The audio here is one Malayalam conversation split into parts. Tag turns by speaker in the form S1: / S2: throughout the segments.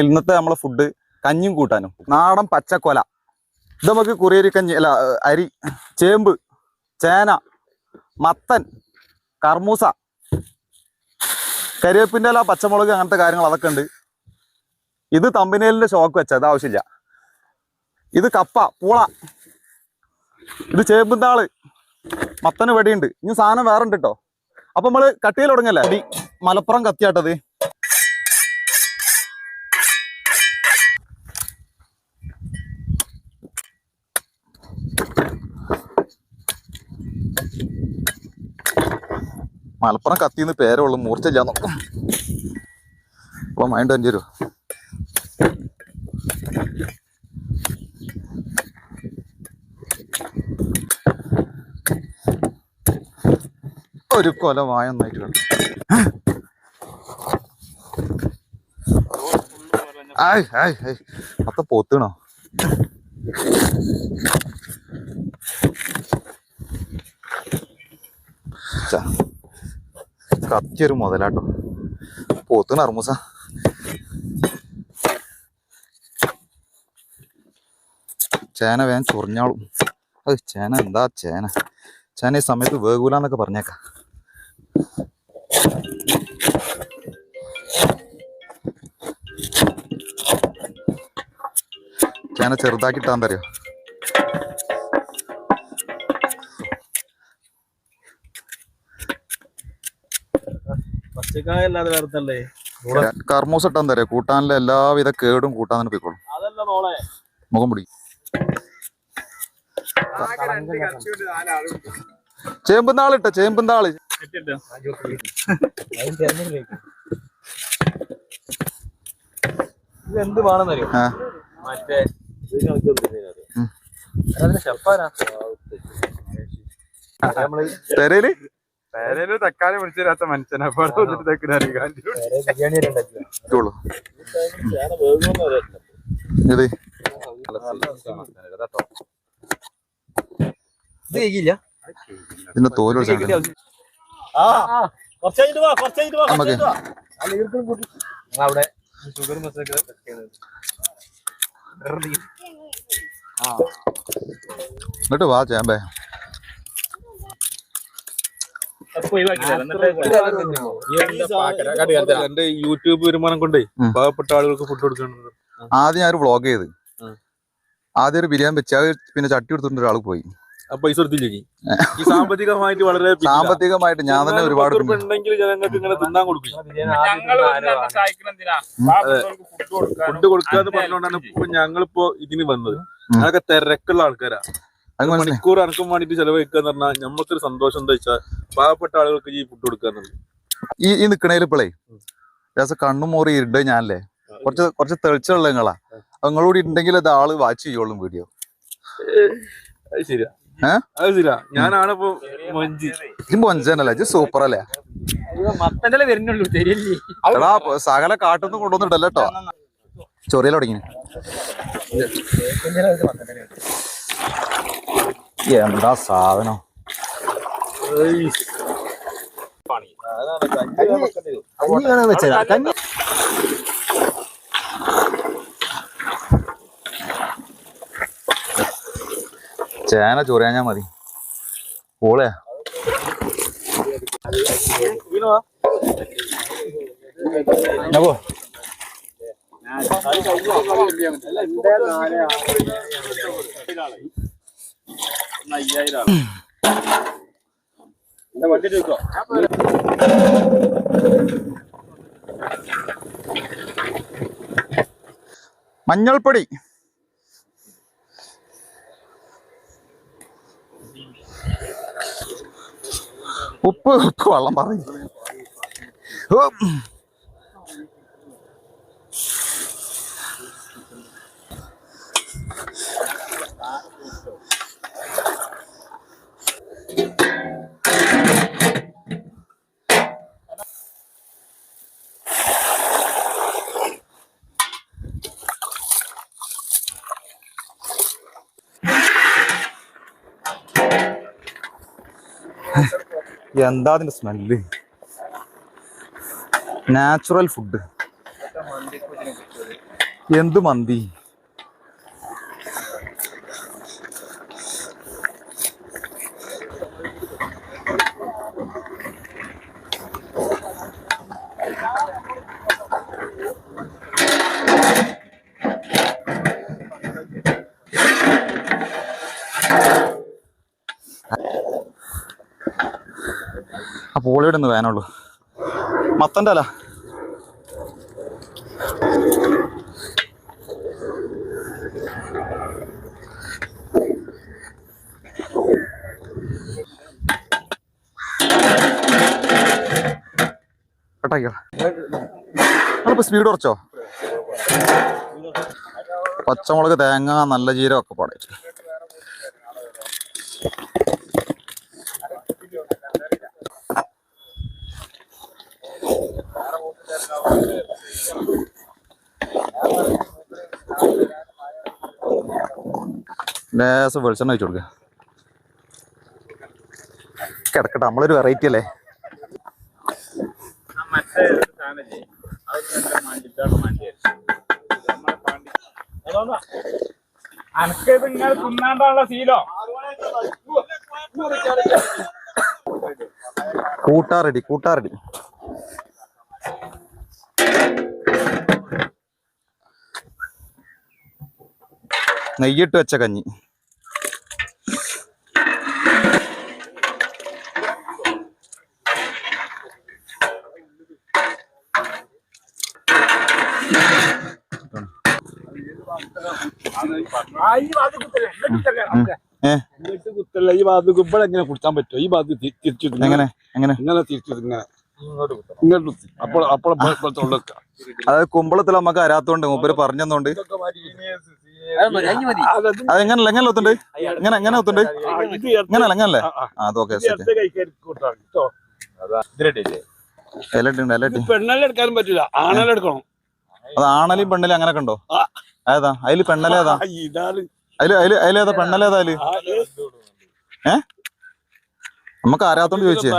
S1: ഇന്നത്തെ നമ്മളെ ഫുഡ് കഞ്ഞും കൂട്ടാനും. നാടൻ പച്ചക്കൊല. ഇത് നമുക്ക് കുറിയരി കഞ്ഞി അല്ല അരി ചേമ്പ് ചേന മത്തൻ കർമൂസ കരിവേപ്പിന്റെ അല്ല പച്ചമുളക് അങ്ങനത്തെ കാര്യങ്ങൾ അതൊക്കെ ഉണ്ട്. ഇത് തമ്പിനേലിന്റെ ഷോക്ക് വെച്ചാൽ അത് ആവശ്യമില്ല. ഇത് കപ്പ പൂള ഇത് ചേമ്പുന്താൾ മത്തന് വെടിയുണ്ട്. ഇനി സാധനം വേറെ ഉണ്ട് കേട്ടോ അപ്പം നമ്മൾ കട്ടിയിൽ തുടങ്ങിയല്ലേ അടി മലപ്പുറം കത്തിയാട്ടത്. മലപ്പുറം കത്തിന്ന് പേരുള്ളൂ മൂർച്ചില്ല അപ്പൊ മൈൻഡ് അഞ്ചു രൂപ ഒരു കൊല വായ ഒന്നായിട്ട് ആയ് ആയ് ആയ്. അത്ത പോത്തണോ? കത്തിയൊരു മുതലാട്ടോ. പോത്ത് അർമുസ ചേന വേഗം ചൊറിഞ്ഞാളും. അത് ചേന എന്താ ചേന? ചേന ഈ സമയത്ത് വേഗൂലെന്നൊക്കെ പറഞ്ഞേക്കാം. ചേന ചെറുതാക്കിട്ടാൻ തരുമോ
S2: പച്ചക്കായ അല്ലാതെ
S1: ഇട്ടാൻ തരാം കൂട്ടാനിലെ എല്ലാവിധ കേടും കൂട്ടാൻ പോയിക്കോളും.
S2: അതല്ല മോളെ.
S1: മുഖം പിടി. ചേമ്പുന്നാളിട്ട ചേമ്പുന്നാൾ
S2: കിട്ടിട്ടോ ഇത് എന്ത് വേണമെന്നറിയോ മറ്റേ
S1: തെരയിൽ?
S3: പേരയിൽ തക്കാളി പിടിച്ചു തരാത്ത പടം
S2: ബിരിയാണി വരെ ഉണ്ടാക്കിയതാ.
S1: ഇട്ടോളൂ
S2: ചേന വേകുമെന്ന് അറിയത്തില്ല.
S1: ഇത്
S2: ഇത് കഴിക്കില്ല
S1: ഇതിന്റെ തോൽ വെച്ചാൽ
S2: ആ കുറച്ച് വാ കുറച്ച് വാ കുറച്ച്
S1: നമുക്ക്
S2: കഴിഞ്ഞിട്ട് വാ. അല്ല, ഇവർക്കും കൂട്ടി. ഞങ്ങൾ അവിടെ ഷുഗർ മസാല
S1: എന്നിട്ട് വാ ചേമ്പേ
S3: എന്റെ യൂട്യൂബ് വരുമാനം കൊണ്ടേ. പാവപ്പെട്ട ആളുകൾക്ക് ഫുഡ് കൊടുക്കുന്നത്
S1: ആദ്യം ഞാൻ ഒരു വ്ളോഗ് ചെയ്ത് ആദ്യം ഒരു ബിരിയാണി വെച്ച് അത് പിന്നെ ചട്ടി എടുത്തിട്ട് ഒരാൾ പോയി.
S3: പൈസ ഈ സാമ്പത്തികമായിട്ട് വളരെ
S1: സാമ്പത്തികമായിട്ട് ഞാൻ തന്നെ ഒരുപാട്
S3: ഉണ്ടെങ്കിൽ ജനങ്ങൾക്ക് ഇങ്ങനെ തിന്നാൻ കൊടുക്കും ഫുഡ് കൊടുക്കാന്ന് പറഞ്ഞുകൊണ്ടാണ് ഇപ്പൊ ഞങ്ങളിപ്പോ ഇതിന് വന്നത്. അതൊക്കെ തിരക്കുള്ള ആൾക്കാരാ. മണിക്കൂർ അനക്കും വേണ്ടിട്ട് ചെലവഴിക്കാന്ന് പറഞ്ഞാൽ നമുക്കൊരു സന്തോഷം എന്താ വെച്ചാൽ പാവപ്പെട്ട ആളുകൾക്ക് ഈ ഫുഡ് കൊടുക്കാന്നുള്ളത്
S1: ഈ ഈ നിക്കണേൽ ഇപ്പോഴേ രസം കണ്ണും മോറി ഇരുണ്ട് ഞാനല്ലേ കുറച്ച് കുറച്ച് തെളിച്ചുള്ള നിങ്ങളാ നിങ്ങളോട് ഉണ്ടെങ്കിൽ അത് ആൾ വാച്ച് ചെയ്യുള്ളൂ വീഡിയോ.
S3: ശരിയാ? അത് ശരിയാ. മഞ്ചി.
S1: ഇത് മൊഞ്ചനല്ലേ ഇത് സൂപ്പർ അല്ലേ? എടാ സകല കാട്ടൊന്നും കൊണ്ടുവന്നിട്ടല്ലോ കേട്ടോ ചൊറിയൽ തുടങ്ങി എന്താ സാധനം ചേന ചൊറിയാഞ്ഞാ മതി. പോളെ. പോ. മഞ്ഞൾപ്പൊടി. ഉപ്പ് ഉപ്പ് വെള്ളം പറഞ്ഞു എന്താ അതിന്റെ സ്മെല്ല് നാച്ചുറൽ ഫുഡ് എന്ത് മന്തി? ആ നിന്ന് വേനുള്ളൂ മത്തന്റെ അല്ല കട്ടാക്കിയോ സ്പീഡ് കുറച്ചോ? പച്ചമുളക് തേങ്ങ നല്ല ജീരകം ഒക്കെ പാടെ. ലേശം വെളിച്ചെണ്ണ വെച്ച് കൊടുക്കുക കിടക്കട്ടെ നമ്മളൊരു വെറൈറ്റി അല്ലേ?
S2: അനക്കിത് ഇങ്ങനെ തിന്നാണ്ടുള്ള ശീലോ.
S1: കൂട്ടാറടി കൂട്ടാറടി നെയ്യിട്ട് വെച്ച കഞ്ഞി.
S4: കുത്തല്ല. ഈ ഭാഗത്ത് ഇവിടെ എങ്ങനെ കുടിച്ചാൻ പറ്റുമോ ഈ ഭാഗത്ത് തിരിച്ചു
S1: എങ്ങനെ? എങ്ങനെ?
S4: ഇങ്ങനെ തിരിച്ചു ഇങ്ങനെ ഇങ്ങോട്ട് അപ്പോൾ അപ്പോൾ
S1: അതായത് കുമ്പളത്തിൽ നമുക്ക് അരാത്തോണ്ട് മൂപ്പര് പറഞ്ഞോണ്ട് അതെങ്ങനല്ല എങ്ങനെ ഒത്തുണ്ട് എങ്ങനെ എങ്ങനെ ഒത്തുണ്ട്
S4: ആ. ആ.
S1: അത് ഓക്കെ
S4: പറ്റില്ല ആണെല്ലാം എടുക്കണം.
S1: അത് ആണലും പെണ്ണലും അങ്ങനെ കണ്ടോ. ഏതാ? അതിൽ പെണ്ണലേതാ അതിൽ അതിൽ അതിലേതാ പെണ്ണലേതാ അതിൽ?
S4: ആ,
S1: നമുക്ക് ആരാത്തോണ്ട് ചോദിച്ചേ?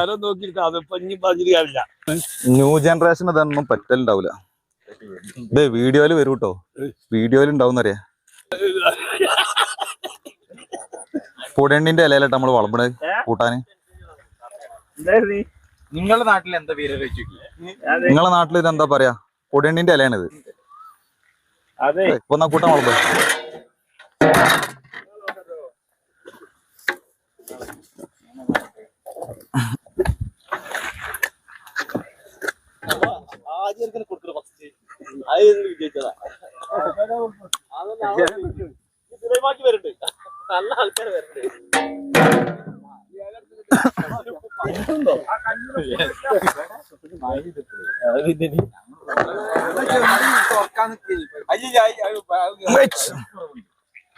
S1: ന്യൂ ജനറേഷൻ ഇതൊന്നും പറ്റലുണ്ടാവില്ല ഇതേ വീഡിയോയിൽ വരൂട്ടോ. ഉണ്ടാവും അറിയാ പൊടിയണ്ണിന്റെ ഇലയിലട്ട് നമ്മൾ വളമ്പണ് കൂട്ടാന്?
S2: നിങ്ങളുടെ നാട്ടിൽ എന്താ പേര്
S1: നിങ്ങളെ നാട്ടിൽ ഇത് എന്താ പറയാ? പൊടിയണ്ണിന്റെ ഇലയാണിത്.
S2: അതെ.
S1: ഇപ്പൊ കൂട്ടാൻ വളമ്പ്?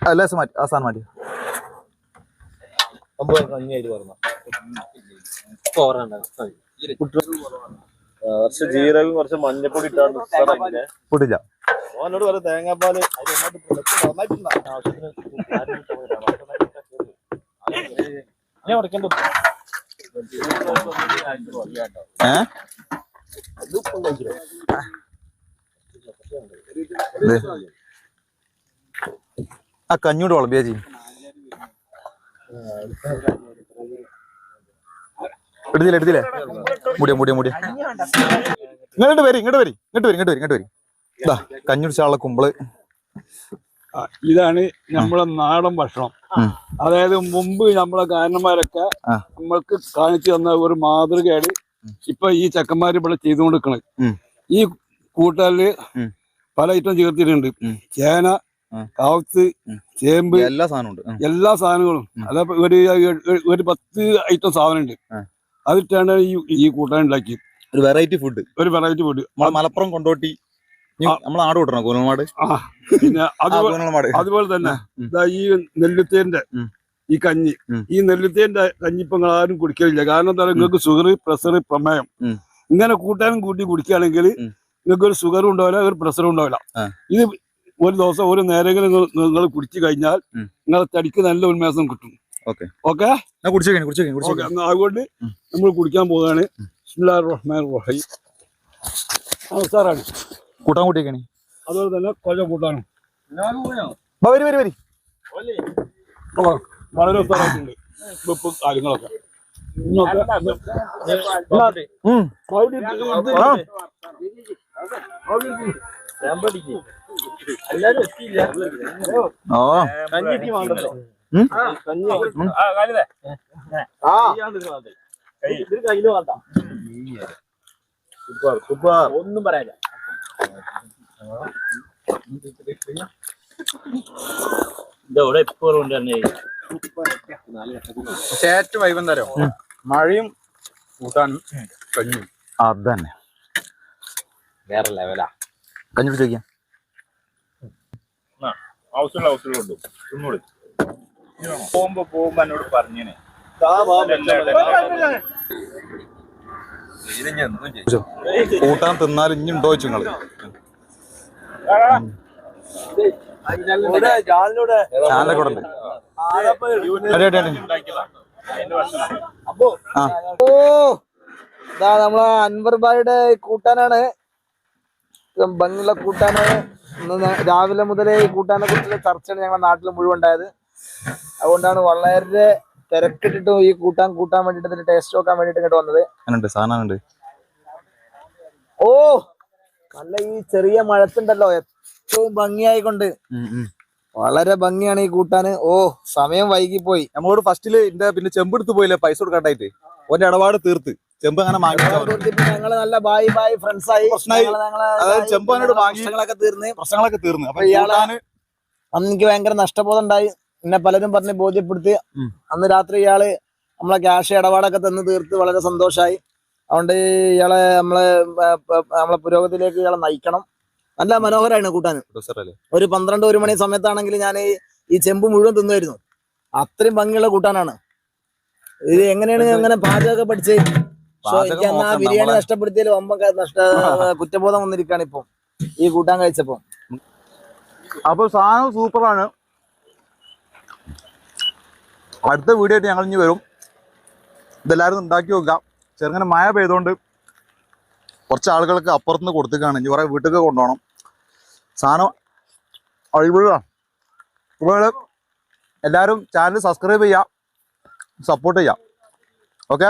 S1: അല്ല മാറ്റി ആ സാധനം മാറ്റി
S2: കുറച്ച് ജീരകം കുറച്ച് മഞ്ഞപ്പൊടി ഇട്ടാണ്
S1: പൊട്ടില്ല
S2: മോനോട് പറയാം തേങ്ങാപ്പാൽ ഞാൻ ഉടക്കണ്ട
S1: ഏ ദേ. ആ കഞ്ഞൂട് വളമ്പിയാ ചെയ്യും എടുത്തില്ല എടുത്തില്ലേ? മുടിയ മുടിയ മുടിയ ഇങ്ങോട്ട് വരി ഇങ്ങോട്ട് വരി ഇങ്ങോട്ട് വരി ഇങ്ങോട്ട് വരി ഇങ്ങോട്ട് വരി. ഇതാ കഞ്ഞുടിച്ചാളെ
S4: കുമ്പൾ. ഇതാണ് നമ്മളെ നാടൻ ഭക്ഷണം. അതായത് മുമ്പ് നമ്മളെ കാരണന്മാരൊക്കെ. നമ്മൾക്ക് കാണിച്ചു തന്ന ഒരു മാതൃകയാണ് ഇപ്പൊ ഈ ചെക്കന്മാർ ഇവിടെ ചെയ്തു
S1: കൊടുക്കണേ
S4: ഈ
S1: കൂട്ടാലിൽ
S4: പല ഐറ്റം ചേർത്തിട്ടുണ്ട്. ചേന. കാവത്ത് ചേമ്പ്
S1: എല്ലാ സാധനവും
S4: എല്ലാ സാധനങ്ങളും. അത് ഒരു ഒരു- പത്ത് ഐറ്റം സാധനം ഉണ്ട്. അതിട്ടാണ് ഈ ഈ കൂട്ടാൻ ഉണ്ടാക്കി.
S1: ഒരു വെറൈറ്റി ഫുഡ്
S4: ഒരു വെറൈറ്റി ഫുഡ്
S1: മലപ്പുറം കൊണ്ടോട്ടി.
S4: നമ്മൾ
S1: ആട് നാട് കോലമാട്
S4: ആ. പിന്നെ അതുപോലെ തന്നെ ഈ നെല്ലുത്തേന്റെ. ഈ കഞ്ഞി. ഈ നെല്ലിത്തേന്റെ കഞ്ഞിപ്പങ്ങൾ ആരും കുടിക്കലില്ല. കാരണം എന്താ പറയുക നിങ്ങൾക്ക് ഷുഗർ പ്രഷർ പ്രമേയം ഇങ്ങനെ കൂട്ടാനും കൂട്ടി കുടിക്കുകയാണെങ്കിൽ. നിങ്ങൾക്ക് ഒരു ഷുഗറും ഉണ്ടാവില്ല ഒരു പ്രഷറും ഉണ്ടാവില്ല. ഇത് ഒരു ദിവസം ഒരു നേരെങ്കിലും നിങ്ങൾ കുടിച്ചു കഴിഞ്ഞാൽ. നിങ്ങളെ തടിക്ക് നല്ല ഉന്മേഷം കിട്ടും.
S1: ഓക്കെ.
S4: അതുകൊണ്ട് നമ്മൾ കുടിക്കാൻ പോവുകയാണ്. റഹ്മാൻ റഹീം നമസ്കാരമാണ്
S1: കൂട്ടാൻ കൂട്ടിയേക്കണി.
S4: അതുപോലെ തന്നെ കൊല കൂട്ടാനും.
S1: വരി വരി വരി.
S4: ആ, വളരെ ഉത്തരവാദിത്തമുണ്ട് വെപ്പും കാര്യങ്ങളൊക്കെ.
S1: ആ.
S2: കഞ്ഞിട്ടി വേണ്ടല്ലോ ഒന്നും പറയാനില്ല. തന്നെ.
S3: പക്ഷേ ഏറ്റവും തരോ മഴയും കൂട്ടാനും കഞ്ഞും
S1: അതന്നെ.
S2: വേറെ ലെവലാ
S1: കഞ്ഞി പിടിച്ച് നോക്കിയാ.
S3: ആവശ്യമുള്ള ആവശ്യമുള്ള ഉണ്ട് തിന്നോളി. പോകുമ്പോ പോകുമ്പോ എന്നോട് പറഞ്ഞേനെ.
S1: കൂട്ടാൻ തിന്നാൽ ഇനി ഉണ്ടോ വെച്ചു നിങ്ങൾ? ചാനലൊക്കെ ഇവിടെ
S5: ഓ ഇതാ നമ്മളെ അൻവർ ഭായിയുടെ കൂട്ടാനാണ് ഭംഗിയുള്ള കൂട്ടാനാണ് ഇന്ന് രാവിലെ മുതലേ ഈ കൂട്ടാനെ കുറിച്ചുള്ള ചർച്ചയാണ് ഞങ്ങളുടെ നാട്ടിൽ മുഴുവൻ ഉണ്ടായത് അതുകൊണ്ടാണ് വളരെ തിരക്കിട്ടിട്ടും ഈ കൂട്ടാൻ കൂട്ടാൻ വേണ്ടിട്ട് ഇതിന്റെ ടേസ്റ്റ് നോക്കാൻ വേണ്ടിട്ട് ഇങ്ങോട്ട് വന്നത്
S1: സാധനമുണ്ട് സാധനം
S5: ഓ നല്ല ഈ ചെറിയ മഴത്തുണ്ടല്ലോ ഏറ്റവും ഭംഗിയായിക്കൊണ്ട്. വളരെ ഭംഗിയാണ് ഈ കൂട്ടാന്. ഓ സമയം വൈകിപ്പോയി.
S1: നമ്മളോട് ഫസ്റ്റിൽ എന്റെ പിന്നെ ചെമ്പ് എടുത്ത് പോയില്ലേ? പൈസ കൊടുക്കാണ്ടായിട്ട്. ഓന്റെ ഇടപാട് തീർത്ത്. ചെമ്പ് അങ്ങനെ.
S5: ഞങ്ങൾ നല്ല ബായ് ബായ് ഫ്രണ്ട്സ് ആയി.
S1: അതായത്
S5: പ്രശ്നങ്ങളൊക്കെ തീർന്ന്.
S1: പ്രശ്നങ്ങളൊക്കെ തീർന്നു. അപ്പൊ ഇയാളാണ്
S5: അന്ന് എനിക്ക് ഭയങ്കര നഷ്ടബോധം ഉണ്ടായി. എന്നെ പലരും പറഞ്ഞ് ബോധ്യപ്പെടുത്തി. അന്ന് രാത്രി ഇയാൾ നമ്മളെ ക്യാഷ് ഇടപാടൊക്കെ തന്ന് തീർത്ത് വളരെ സന്തോഷമായി അതുകൊണ്ട് ഇയാളെ നമ്മളെ നമ്മളെ പുരോഗതിയിലേക്ക് ഇയാളെ നയിക്കണം. നല്ല മനോഹരമാണ് കൂട്ടാൻ ഒരു പന്ത്രണ്ട് ഒരു മണി സമയത്താണെങ്കിൽ ഞാൻ ഈ ചെമ്പ് മുഴുവൻ തിന്നുമായിരുന്നു. അത്രയും ഭംഗിയുള്ള കൂട്ടാനാണ്. ഇത് എങ്ങനെയാണ് അങ്ങനെ പാചകമൊക്കെ പഠിച്ച്?
S1: പാചകം
S5: എനിക്ക് അന്ന് ആ ബിരിയാണി നഷ്ടപ്പെടുത്തിയാലും അമ്മയ്ക്ക് നഷ്ട കുറ്റബോധം വന്നിരിക്കുകയാണ് ഇപ്പം. ഈ കൂട്ടാൻ കഴിച്ചപ്പോ.
S1: അപ്പൊ സാധനം സൂപ്പറാണ്. അടുത്ത വീഡിയോ ആയിട്ട് ഞങ്ങൾ ഇനി വരും. ഇതെല്ലാവരും ഉണ്ടാക്കി നോക്കാം. ചെറുങ്ങനെ മഴ പെയ്തുകൊണ്ട് കുറച്ച് ആളുകൾക്ക് അപ്പുറത്തുനിന്ന് കൊടുത്തേക്കാണ്. ഇനി കുറെ വീട്ടിലേക്ക് കൊണ്ടുപോകണം. സാധനം അടിപൊളിയാണ് എല്ലാവരും ചാനൽ സബ്സ്ക്രൈബ് ചെയ്യാം. സപ്പോർട്ട് ചെയ്യാം. ഓക്കെ